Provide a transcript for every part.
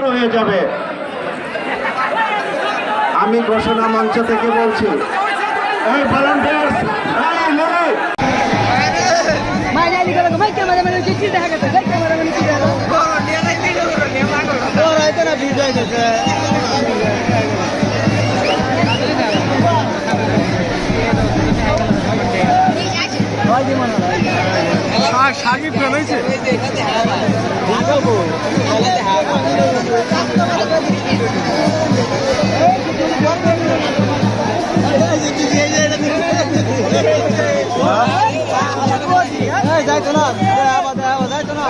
শুরু হয়ে যাবে। আমি ঘোষণা মঞ্চ থেকে বলছি এই ভলান্টিয়ার্স শাকিব খান হয়েছে? হ্যাঁ, যাইতো না। যাইতো না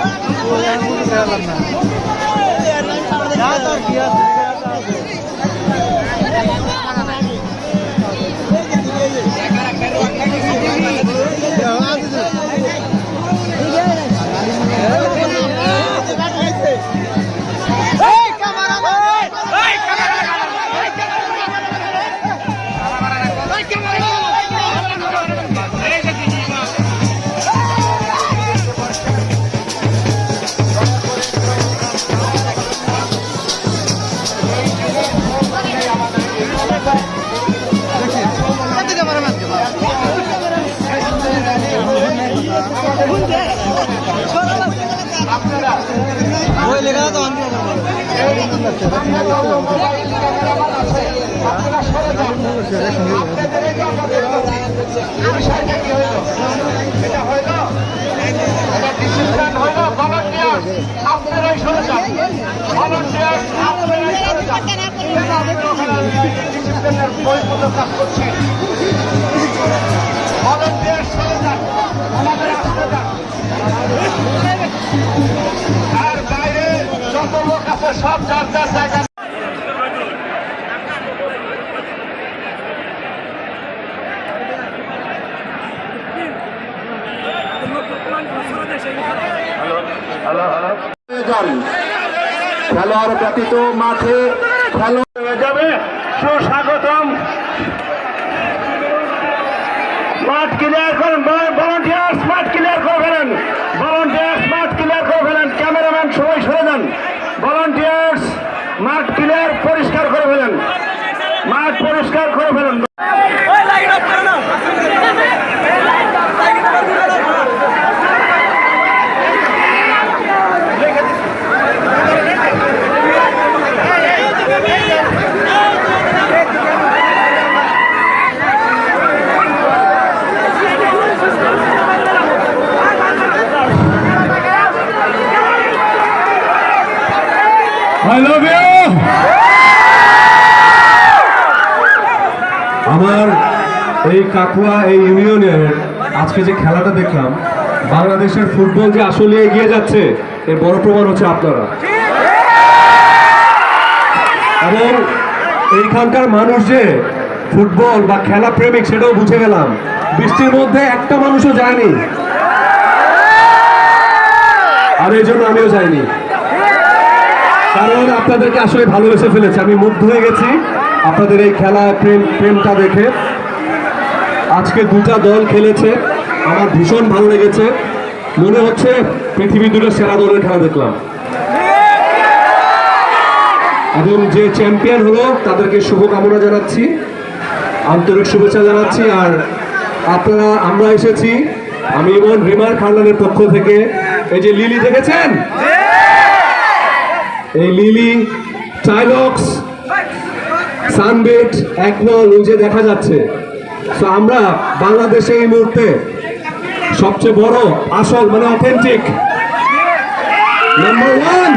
কি আছে? আপনারাই সরে যান ভলান্টিয়ার্স আপনারাই সরে যান ডিসিপ্লিনের বইগুলো কাজ করছি ভলান্টিয়ার সরে যান আমাদের আসতে যান সব যার জায়গা খেলোয়াড় ব্যতীত মাঠে খেলো হয়ে যাবে সুস্বাগতম। মাঠ ক্লিয়ার করেন ভলান্টিয়ার্স মাঠ ক্লিয়ার করে ফেলেন ভলান্টিয়ার্স মাঠ ক্লিয়ার করে ফেলেন ক্যামেরাম্যান সবাই সরে যান ভলান্টিয়ার্স মাঠ ক্লিয়ার পরিষ্কার করে ফেলেন মাঠ পরিষ্কার করে ফেলেন I love you! আমার এই কাকুয়া, এই ইউনিয়নের আজকে যে খেলাটা দেখলাম, বাংলাদেশের ফুটবল যে আসলে এগিয়ে যাচ্ছে, এর বড় প্রমাণ হচ্ছে আপনারা। এবং এইখানকার মানুষ যে ফুটবল বা খেলা প্রেমিক, সেটাও বুঝে গেলাম। বৃষ্টির মধ্যে একটা মানুষও যায়নি। আর এই জন্য আমিও যাইনি। কারণ আপনাদেরকে আসলে ভালোবেসে ফেলেছে। আমি মুগ্ধ হয়ে গেছি আপনাদের এই খেলা প্রেম প্রেমটা দেখে। আজকে দুটা দল খেলেছে। আমার ভীষণ ভালো লেগেছে। মনে হচ্ছে পৃথিবী দুটো সেরা দলের খেলা দেখলাম। এবং যে চ্যাম্পিয়ন হলো, তাদেরকে শুভকামনা জানাচ্ছি, আন্তরিক শুভেচ্ছা জানাচ্ছি। আর আপনারা, আমরা এসেছি, আমি এবং রিমার খান্ডানের পক্ষ থেকে। এই যে লিলি দেখেছেন? এই লিলি, টাইলক্স, সানবেট, একমল যে দেখা যাচ্ছে। তো আমরা বাংলাদেশে এই মুহূর্তে সবচেয়ে বড় আসল মানে অথেন্টিক নাম্বার ওয়ান